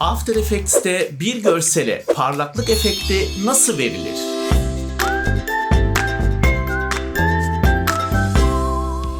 After Effects'te bir görsele parlaklık efekti nasıl verilir?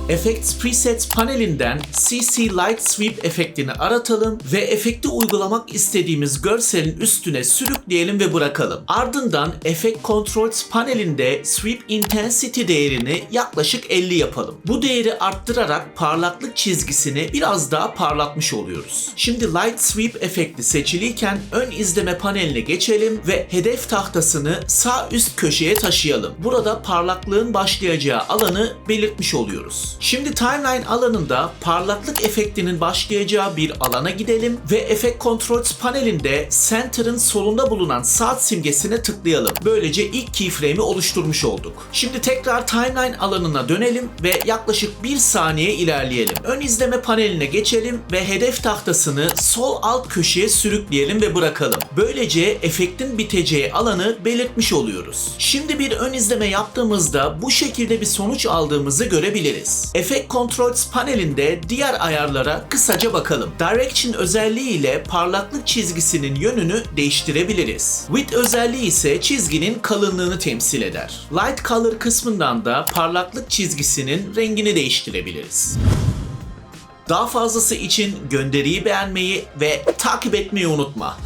Effects Presets panelinden CC Light Sweep efektini aratalım ve efekti uygulamak istediğimiz görselin üstüne sürükleyelim ve bırakalım. Ardından Effect Controls panelinde Sweep Intensity değerini yaklaşık 50 yapalım. Bu değeri arttırarak parlaklık çizgisini biraz daha parlatmış oluyoruz. Şimdi Light Sweep efekti seçiliyken ön izleme paneline geçelim ve hedef tahtasını sağ üst köşeye taşıyalım. Burada parlaklığın başlayacağı alanı belirtmiş oluyoruz. Şimdi timeline alanında parlaklık efektinin başlayacağı bir alana gidelim ve Effect Controls panelinde Center'ın solunda bulunan saat simgesine tıklayalım. Böylece ilk keyframe'i oluşturmuş olduk. Şimdi tekrar timeline alanına dönelim ve yaklaşık bir saniye ilerleyelim. Ön izleme paneline geçelim ve hedef tahtasını sol alt köşeye sürükleyelim ve bırakalım. Böylece efektin biteceği alanı belirtmiş oluyoruz. Şimdi bir ön izleme yaptığımızda bu şekilde bir sonuç aldığımızı görebiliriz. Effect Controls panelinde diğer ayarlara kısaca bakalım. Direction özelliği ile parlaklık çizgisinin yönünü değiştirebiliriz. Width özelliği ise çizginin kalınlığını temsil eder. Light Color kısmından da parlaklık çizgisinin rengini değiştirebiliriz. Daha fazlası için gönderiyi beğenmeyi ve takip etmeyi unutma.